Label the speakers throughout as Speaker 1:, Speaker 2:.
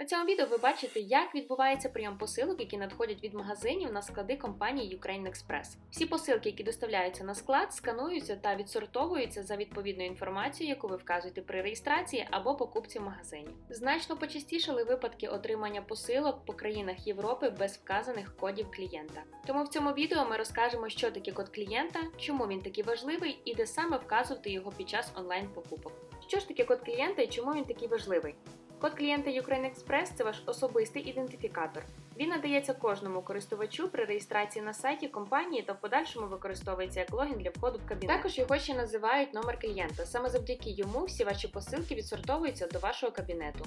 Speaker 1: На цьому відео ви бачите, як відбувається прийом посилок, які надходять від магазинів на склади компанії Ukraine Express. Всі посилки, які доставляються на склад, скануються та відсортовуються за відповідною інформацією, яку ви вказуєте при реєстрації або покупці в магазині. Значно почастішали випадки отримання посилок по країнах Європи без вказаних кодів клієнта. Тому в цьому відео ми розкажемо, що таке код клієнта, чому він такий важливий і де саме вказувати його під час онлайн-покупок. Що ж таке код клієнта і чому він такий важливий? Код клієнта Ukraine Express – це ваш особистий ідентифікатор. Він надається кожному користувачу при реєстрації на сайті компанії та в подальшому використовується як логін для входу в кабінет. Також його ще називають номер клієнта. Саме завдяки йому всі ваші посилки відсортовуються до вашого кабінету.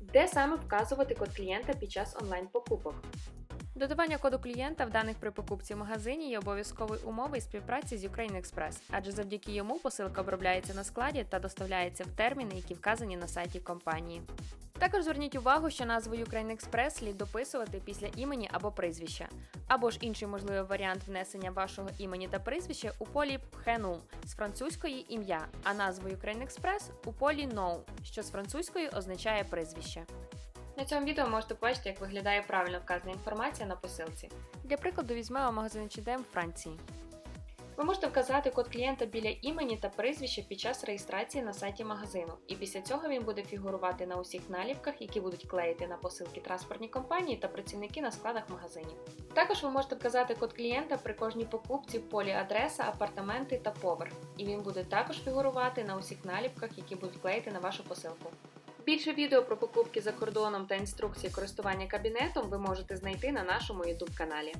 Speaker 1: Де саме вказувати код клієнта під час онлайн-покупок? Додавання коду клієнта в даних при покупці в магазині є обов'язковою умовою співпраці з Ukraine Express, адже завдяки йому посилка обробляється на складі та доставляється в терміни, які вказані на сайті компанії. Також зверніть увагу, що назву Ukraine Express слід дописувати після імені або прізвища, або ж інший можливий варіант внесення вашого імені та прізвища у полі «Phenum» з французької ім'я, а назву Ukraine Express у полі «No», що з французької означає прізвище. На цьому відео можете побачити, як виглядає правильно вказана інформація на посилці. Для прикладу візьмемо магазин H&M в Франції. Ви можете вказати код клієнта біля імені та прізвища під час реєстрації на сайті магазину, і після цього він буде фігурувати на усіх наліпках, які будуть клеїти на посилки транспортні компанії та працівники на складах магазинів. Також ви можете вказати код клієнта при кожній покупці в полі адреса, апартаменти та поверх, і він буде також фігурувати на усіх наліпках, які будуть клеїти на вашу посилку. Більше відео про покупки за кордоном та інструкції користування кабінетом ви можете знайти на нашому YouTube каналі.